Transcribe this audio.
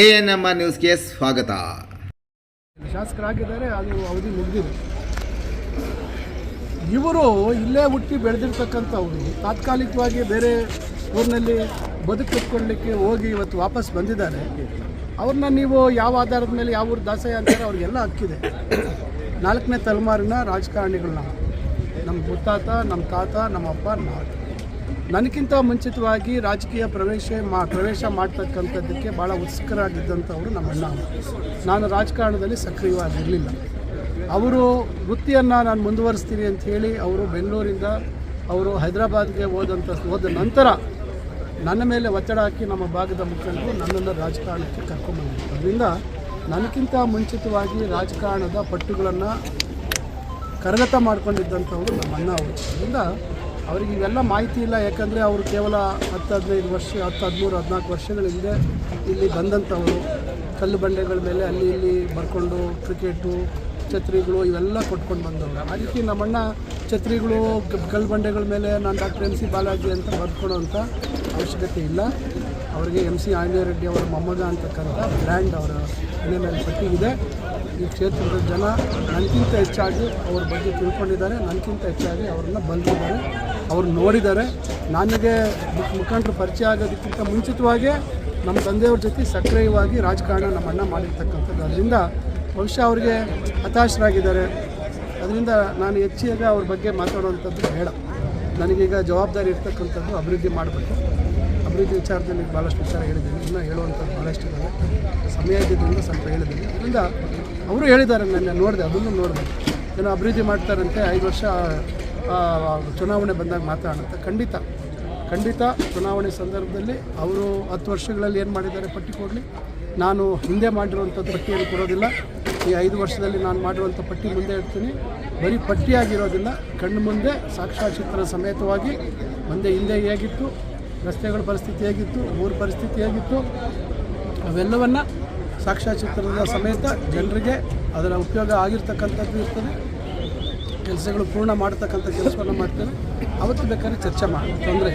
A N M R ನ್ಯೂಸ್ಗೆ ಸ್ವಾಗತ. ಶಾಸಕರಾಗಿದ್ದಾರೆ, ಅದು ಅವಧಿ ಮುಗಿದಿದೆ. ಇವರು ಇಲ್ಲೇ ಹುಟ್ಟಿ ಬೆಳೆದಿರ್ತಕ್ಕಂಥವ್ರು, ತಾತ್ಕಾಲಿಕವಾಗಿ ಬೇರೆ ಊರಿನಲ್ಲಿ ಬದುಕಿಟ್ಕೊಳ್ಳಿಕ್ಕೆ ಹೋಗಿ ಇವತ್ತು ವಾಪಸ್ ಬಂದಿದ್ದಾರೆ. ಅವ್ರನ್ನ ನೀವು ಯಾವ ಆಧಾರದ ಮೇಲೆ, ಯಾವ ಊರು ದಾಸ ಅಂತಾರೆ, ಅವ್ರಿಗೆಲ್ಲ ಹಕ್ಕಿದೆ. ನಾಲ್ಕನೇ ತಲೆಮಾರಿನ ರಾಜಕಾರಣಿಗಳನ್ನ. ನಮ್ಮ ಮುತ್ತಾತ, ನಮ್ಮ ತಾತ, ನಮ್ಮ ಅಪ್ಪ ನಾವು ನನಗಿಂತ ಮುಂಚಿತವಾಗಿ ರಾಜಕೀಯ ಪ್ರವೇಶ ಮಾ, ಪ್ರವೇಶ ಮಾಡ್ತಕ್ಕಂಥದ್ದಕ್ಕೆ ಭಾಳ ಉತ್ಸುಕರಾಗಿದ್ದಂಥವರು ನಮ್ಮ ಅಣ್ಣ ಅವರು. ನಾನು ರಾಜಕಾರಣದಲ್ಲಿ ಸಕ್ರಿಯವಾಗಿರಲಿಲ್ಲ ಅವರು ವೃತ್ತಿಯನ್ನು ನಾನು ಮುಂದುವರಿಸ್ತೀನಿ ಅಂತ ಹೇಳಿ ಅವರು ಬೆಂಗಳೂರಿಂದ ಅವರು ಹೈದರಾಬಾದ್ಗೆ ಹೋದಂಥ, ಹೋದ ನಂತರ ನನ್ನ ಮೇಲೆ ಒತ್ತಡ ಹಾಕಿ ನಮ್ಮ ಭಾಗದ ಮುಖಂಡರು ನನ್ನನ್ನು ರಾಜಕಾರಣಕ್ಕೆ ಬಂದರು. ಅದರಿಂದ ನನಗಿಂತ ಮುಂಚಿತವಾಗಿ ರಾಜಕಾರಣದ ಪಟ್ಟುಗಳನ್ನು ಕರಗತ ಮಾಡ್ಕೊಂಡಿದ್ದಂಥವ್ರು ನಮ್ಮ ಅಣ್ಣ ಅವರು ಅದರಿಂದ ಅವರಿಗೆ ಇವೆಲ್ಲ ಮಾಹಿತಿ ಇಲ್ಲ, ಯಾಕಂದರೆ ಅವರು ಕೇವಲ ಹತ್ತು ಹದಿನೈದು ವರ್ಷ, ಹತ್ತು ಹದಿಮೂರು, ಹದಿನಾಲ್ಕು ವರ್ಷಗಳ ಹಿಂದೆ ಇಲ್ಲಿ ಬಂದಂಥವರು. ಕಲ್ಲು ಬಂಡೆಗಳ ಮೇಲೆ ಅಲ್ಲಿ ಇಲ್ಲಿ ಬರ್ಕೊಂಡು ಕ್ರಿಕೆಟು, ಛತ್ರಿಗಳು ಇವೆಲ್ಲ ಕೊಟ್ಕೊಂಡು ಬಂದವರು. ಅದಕ್ಕೆ ನಮ್ಮಣ್ಣ ಛತ್ರಿಗಳು, ಕಲ್ಲು ಬಂಡೆಗಳ ಮೇಲೆ ನಾನು ಡಾಕ್ಟರ್ ಎಂ ಸಿ ಬಾಲಾಜಿ ಅಂತ ಬರ್ಕೊಳ್ಳೋವಂಥ ಅವಶ್ಯಕತೆ ಇಲ್ಲ. ಅವರಿಗೆ ಎಂ ಸಿ ಆಂಜನೇಯ ರೆಡ್ಡಿ ಅವರ ಮೊಮ್ಮಗ ಅಂತಕ್ಕಂಥ ಬ್ರ್ಯಾಂಡ್ ಅವರ ಮನೆ ಮೇಲೆ ಪಟ್ಟಿಗಿದೆ ಈ ಕ್ಷೇತ್ರದ ಜನ ನನಗಿಂತ ಹೆಚ್ಚಾಗಿ ಅವ್ರ ಬಗ್ಗೆ ತಿಳ್ಕೊಂಡಿದ್ದಾರೆ ನನಗಿಂತ ಹೆಚ್ಚಾಗಿ ಅವ್ರನ್ನ ಬಂದಿದ್ದಾರೆ ಅವ್ರು ನೋಡಿದ್ದಾರೆ. ನನಗೆ ಮುಖ- ಮುಖಂಡರು ಪರಿಚಯ ಆಗೋದಕ್ಕಿಂತ ಮುಂಚಿತವಾಗೇ ನಮ್ಮ ತಂದೆಯವ್ರ ಜೊತೆ ಸಕ್ರಿಯವಾಗಿ ರಾಜಕಾರಣ ನಮ್ಮ ಅಣ್ಣ ಮಾಡಿರ್ತಕ್ಕಂಥದ್ದು. ಅದರಿಂದ ಬಹುಶಃ ಅವರಿಗೆ ಹತಾಶರಾಗಿದ್ದಾರೆ. ಅದರಿಂದ ನಾನು ಹೆಚ್ಚಿಗೆ ಅವ್ರ ಬಗ್ಗೆ ಮಾತಾಡುವಂಥದ್ದು ಬೇಡ. ನನಗೀಗ ಜವಾಬ್ದಾರಿ ಇರ್ತಕ್ಕಂಥದ್ದು ಅಭಿವೃದ್ಧಿ ಮಾಡಬೇಕು. ಅಭಿವೃದ್ಧಿ ವಿಚಾರದಲ್ಲಿ ಭಾಳಷ್ಟು ವಿಚಾರ ಹೇಳಿದ್ದೀನಿ. ಇನ್ನೂ ಹೇಳುವಂಥದ್ದು ಭಾಳಷ್ಟು ಇದ್ದಾವೆ ಸಮಯ ಇದ್ದಿದ್ದರಿಂದ ಸ್ವಲ್ಪ ಹೇಳಿದ್ದೀನಿ. ಅದರಿಂದ ಅವರು ಹೇಳಿದ್ದಾರೆ ನನ್ನ ನೋಡಿದೆ, ಅದನ್ನು ನೋಡಿದೆ. ಏನೋ ಅಭಿವೃದ್ಧಿ ಮಾಡ್ತಾರಂತೆ, ಐದು ವರ್ಷ ಚುನಾವಣೆ ಬಂದಾಗ ಮಾತಾಡೋಂಥ ಖಂಡಿತ ಖಂಡಿತ ಚುನಾವಣೆ ಸಂದರ್ಭದಲ್ಲಿ ಅವರು ಹತ್ತು ವರ್ಷಗಳಲ್ಲಿ ಏನು ಮಾಡಿದ್ದಾರೆ ಪಟ್ಟಿ ಕೊಡಲಿ? ನಾನು ಹಿಂದೆ ಮಾಡಿರುವಂಥದ್ದು ಪಟ್ಟಿಯನ್ನು ಕೊಡೋದಿಲ್ಲ. ಈ ಐದು ವರ್ಷದಲ್ಲಿ ನಾನು ಮಾಡಿರುವಂಥ ಪಟ್ಟಿ ಮುಂದೆ ಇರ್ತೀನಿ. ಬರೀ ಪಟ್ಟಿಯಾಗಿರೋದಿಲ್ಲ ಕಣ್ಣು ಮುಂದೆ ಸಾಕ್ಷಾಚಿತ್ರ ಸಮೇತವಾಗಿ, ಮುಂದೆ ಹಿಂದೆ ಹೇಗಿತ್ತು ರಸ್ತೆಗಳ ಪರಿಸ್ಥಿತಿ ಹೇಗಿತ್ತು, ಊರ ಪರಿಸ್ಥಿತಿ ಹೇಗಿತ್ತು, ಅವೆಲ್ಲವನ್ನು ಸಾಕ್ಷ್ಯಚಿತ್ರದ ಸಮೇತ ಜನರಿಗೆ ಅದರ ಉಪಯೋಗ ಆಗಿರ್ತಕ್ಕಂಥದ್ದು ಇರ್ತದೆ. ಕೆಲಸಗಳು ಪೂರ್ಣ ಮಾಡತಕ್ಕಂಥ ಕೆಲಸವನ್ನು ಮಾಡ್ತೇವೆ ಅವತ್ತು ಬೇಕಾದ್ರೆ ಚರ್ಚೆ ಮಾಡೋಣ. ತೊಂದರೆ.